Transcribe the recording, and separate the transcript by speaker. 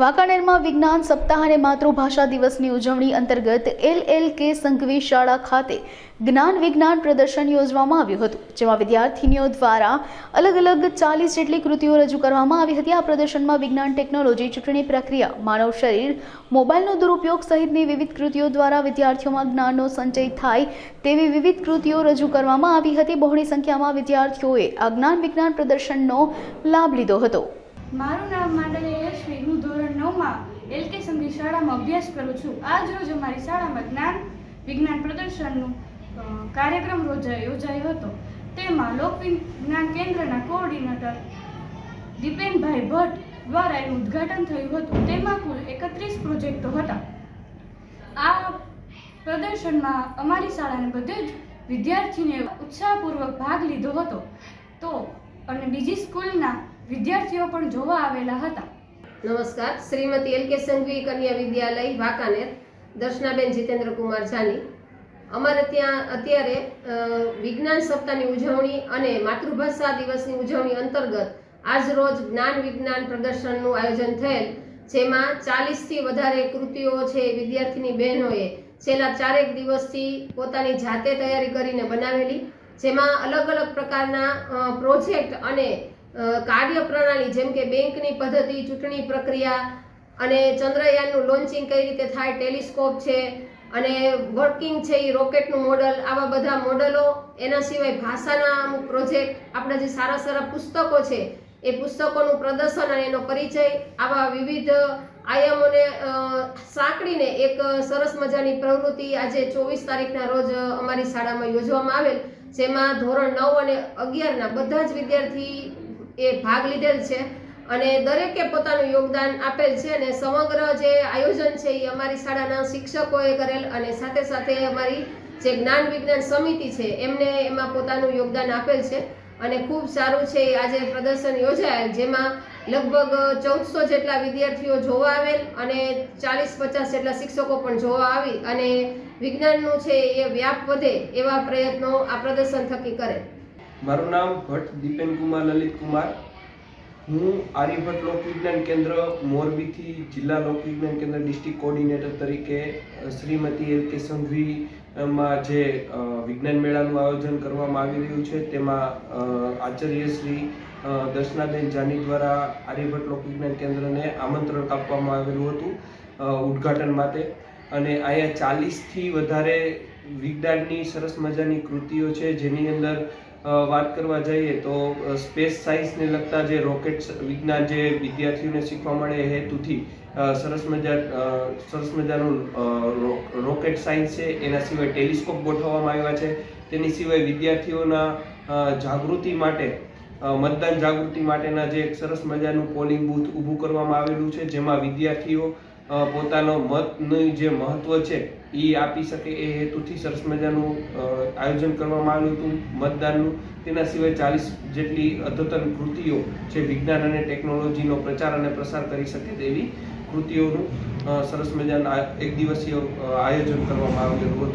Speaker 1: વાંકાનેરમાં વિજ્ઞાન સપ્તાહ અને માતૃભાષા દિવસની ઉજવણી અંતર્ગત એલ એલ કે સંઘવી શાળા ખાતે જ્ઞાન વિજ્ઞાન પ્રદર્શન યોજવામાં આવ્યું હતું, જેમાં વિદ્યાર્થીનીઓ દ્વારા અલગ અલગ ચાલીસ જેટલી કૃતિઓ રજૂ કરવામાં આવી હતી. આ પ્રદર્શનમાં વિજ્ઞાન ટેકનોલોજી, ચૂંટણી પ્રક્રિયા, માનવ શરીર, મોબાઈલનો દુરુપયોગ સહિતની વિવિધ કૃતિઓ દ્વારા વિદ્યાર્થીઓમાં જ્ઞાનનો સંચય થાય તેવી વિવિધ કૃતિઓ રજૂ કરવામાં આવી હતી. બહોળી સંખ્યામાં વિદ્યાર્થીઓએ આ જ્ઞાન વિજ્ઞાન પ્રદર્શનનો લાભ લીધો હતો.
Speaker 2: મારું નામ માંડલે યશ્વી હું ધોરણ નવમાં એલ કે સંગી શાળામાં અભ્યાસ કરું છું. આજ રોજ અમારી શાળામાં જ્ઞાન વિજ્ઞાન પ્રદર્શનનું કાર્યક્રમ યોજાયો હતો. તેમાં લોક વિજ્ઞાન કેન્દ્રના કોઓર્ડિનેટર દીપેનભાઈ ભટ્ટ દ્વારા એનું ઉદ્ઘાટન થયું હતું. તેમાં કુલ એકત્રીસ પ્રોજેક્ટો હતા. આ પ્રદર્શનમાં અમારી શાળાને બધે જ વિદ્યાર્થીને ઉત્સાહપૂર્વક ભાગ લીધો હતો. તો, અને બીજી સ્કૂલના વિદ્યાર્થીઓ પણ જોવા આવેલા હતા.
Speaker 3: નમસ્કાર, શ્રીમતી એલ કે સંઘવી કન્યા વિદ્યાલય, વાંકાનેર. દર્શનાબેન જીતેન્દ્ર કુમાર જાની. અમારે ત્યાં અત્યારે વિજ્ઞાન સપ્તાહની ઉજવણી અને માતૃભાષા દિવસની ઉજવણી અંતર્ગત આજ રોજ જ્ઞાન વિજ્ઞાન પ્રદર્શનનું આયોજન થયેલ, જેમાં ચાલીસથી વધારે કૃતિઓ છે વિદ્યાર્થીની બહેનોએ છેલ્લા ચારેક દિવસથી પોતાની જાતે તૈયારી કરીને બનાવેલી, જેમાં અલગ અલગ પ્રકારના પ્રોજેક્ટ અને કાર્ય પ્રણાલી, જેમ કે બેંકની પદ્ધતિ, ચૂંટણી પ્રક્રિયા અને ચંદ્રયાનનું લોન્ચિંગ કઈ રીતે થાય, ટેલિસ્કોપ છે અને વર્કિંગ છે એ રોકેટનું મોડલ, આવા બધા મોડલો. એના સિવાય ભાષાના અમુક પ્રોજેક્ટ, આપણા જે સારા સારા પુસ્તકો છે, એ પુસ્તકોનું પ્રદર્શન અને એનો પરિચય, આવા વિવિધ આયામોને સાંકળીને એક સરસ મજાની પ્રવૃત્તિ આજે ચોવીસ તારીખના રોજ અમારી શાળામાં યોજવામાં આવેલ, જેમાં ધોરણ નવ અને અગિયારના બધા જ વિદ્યાર્થી એ ભાગ લીધેલ છે. અને દરેકે પોતાનું યોગદાન આપેલ છે અને સમગ્ર જે આયોજન છે એ અમારી શાળાના શિક્ષકોએ કરેલ અને સાથે સાથે અમારી જે જ્ઞાન વિજ્ઞાન સમિતિ છે એમને એમાં પોતાનું યોગદાન આપેલ છે. અને ખૂબ સારું છે આજે પ્રદર્શન યોજાયેલ, જેમાં લગભગ ચૌદસો જેટલા વિદ્યાર્થીઓ જોવા આવેલ અને ચાલીસ પચાસ જેટલા શિક્ષકો પણ જોવા આવી અને વિજ્ઞાનનું છે એ વ્યાપ વધે એવા પ્રયત્નો આ પ્રદર્શન થકી કરે.
Speaker 4: મારું નામ ભટ્ટ દીપેન કુમાર, લલિત કુમાર. હું આર્યભટ્ટ લોકવિજ્ઞાન કેન્દ્ર, મોરબીથી જિલ્લા લોકવિજ્ઞાન કેન્દ્ર ડિસ્ટ્રિક્ટ કોર્ડિનેટર તરીકે શ્રીમતી એલ કે સંઘવીમાં જે વિજ્ઞાન મેળાનું આયોજન કરવામાં આવી રહ્યું છે, તેમાં આચાર્ય શ્રી દર્શનાબેન જાની દ્વારા આર્યભટ્ટ લોકવિજ્ઞાન કેન્દ્રને આમંત્રણ આપવામાં આવેલું હતું ઉદ્ઘાટન માટે. અને અહીંયા ચાલીસથી વધારે વિજ્ઞાનની સરસ મજાની કૃતિઓ છે, જેની અંદર વાત કરવા જઈએ તો સ્પેસ સાયન્સને લગતા જે રોકેટ વિજ્ઞાન જે વિદ્યાર્થીઓને શીખવા મળે હેતુથી સરસ મજા સરસ મજાનું રોકેટ સાયન્સ છે. એના સિવાય ટેલિસ્કોપ ગોઠવવામાં આવ્યા છે. તેની સિવાય વિદ્યાર્થીઓના જાગૃતિ માટે મતદાન જાગૃતિ માટેના જે એક સરસ મજાનું પોલિંગ બૂથ ઊભું કરવામાં આવેલું છે, જેમાં વિદ્યાર્થીઓ પોતાનો મતનું જે મહત્વ છે એ આપી શકે એ હેતુથી સરસ મજાનું આયોજન કરવામાં આવ્યું હતું મતદાનનું. તેના સિવાય ચાલીસ જેટલી અદ્યતન કૃતિઓ જે વિજ્ઞાન અને ટેકનોલોજીનો પ્રચાર અને પ્રસાર કરી શકે તેવી કૃતિઓનું સરસ મજાનું એક દિવસીય આયોજન કરવામાં આવેલું હતું.